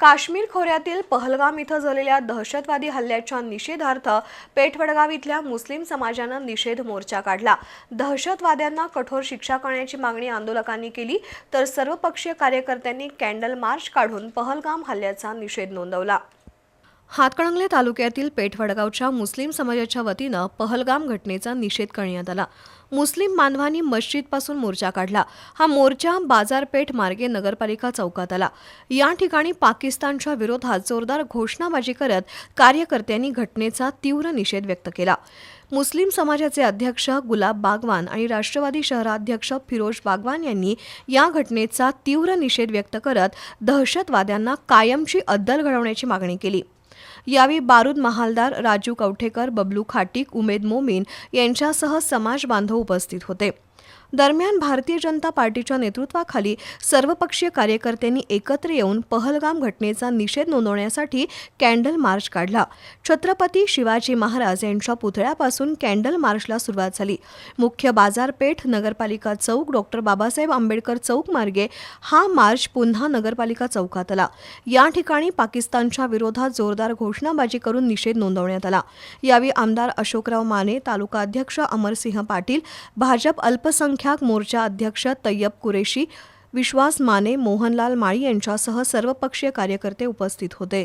काश्मीर खोऱ्यातील पहलगाम इथं झालेल्या दहशतवादी हल्ल्याच्या निषेधार्थ पेठवडगाव इथल्या मुस्लिम समाजानं निषेध मोर्चा काढला. दहशतवाद्यांना कठोर शिक्षा करण्याची मागणी आंदोलकांनी केली तर सर्वपक्षीय कार्यकर्त्यांनी कॅन्डल मार्च काढून पहलगाम हल्ल्याचा निषेध नोंदवला. हातकणंगले तालुक्यातील पेठवडगावच्या मुस्लिम समाजाच्या वतीनं पहलगाम घटनेचा निषेध करण्यात आला. मुस्लिम बांधवांनी मस्जिदपासून मोर्चा काढला. हा मोर्चा बाजारपेठ मार्गे नगरपालिका चौकात आला. या ठिकाणी पाकिस्तानच्या विरोधात जोरदार घोषणाबाजी करत कार्यकर्त्यांनी घटनेचा तीव्र निषेध व्यक्त केला. मुस्लिम समाजाचे अध्यक्ष गुलाब बागवान आणि राष्ट्रवादी शहराध्यक्ष फिरोज बागवान यांनी या घटनेचा तीव्र निषेध व्यक्त करत दहशतवाद्यांना कायमची अद्दल घडवण्याची मागणी केली. यावेळी बारूद महालदार राजू कवठेकर बबलू खाटीक उमेद मोमीन यांच्यासह समाज बांधव उपस्थित होते. दरम्यान भारतीय जनता पार्टीच्या नेतृत्वाखाली सर्वपक्षीय कार्यकर्त्यांनी एकत्र येऊन पहलगाम घटनेचा निषेध नोंदवण्यासाठी कॅन्डल मार्च काढला. छत्रपती शिवाजी महाराज यांच्या पुतळ्यापासून कॅन्डल मार्चला सुरुवात झाली. मुख्य बाजारपेठ नगरपालिका चौक डॉक्टर बाबासाहेब आंबेडकर चौक मार्गे हा मार्च पुन्हा नगरपालिका चौकात आला. या ठिकाणी पाकिस्तानच्या विरोधात जोरदार घोषणाबाजी करून निषेध नोंदवण्यात आला. यावेळी आमदार अशोकराव माने तालुका अध्यक्ष अमरसिंह पाटील भाजप अल्पसंख्याक मोर्चा अध्यक्ष तय्यब कुरेशी विश्वास माने मोहनलाल माळी यांच्यासह सर्वपक्षीय कार्यकर्ते उपस्थित होते.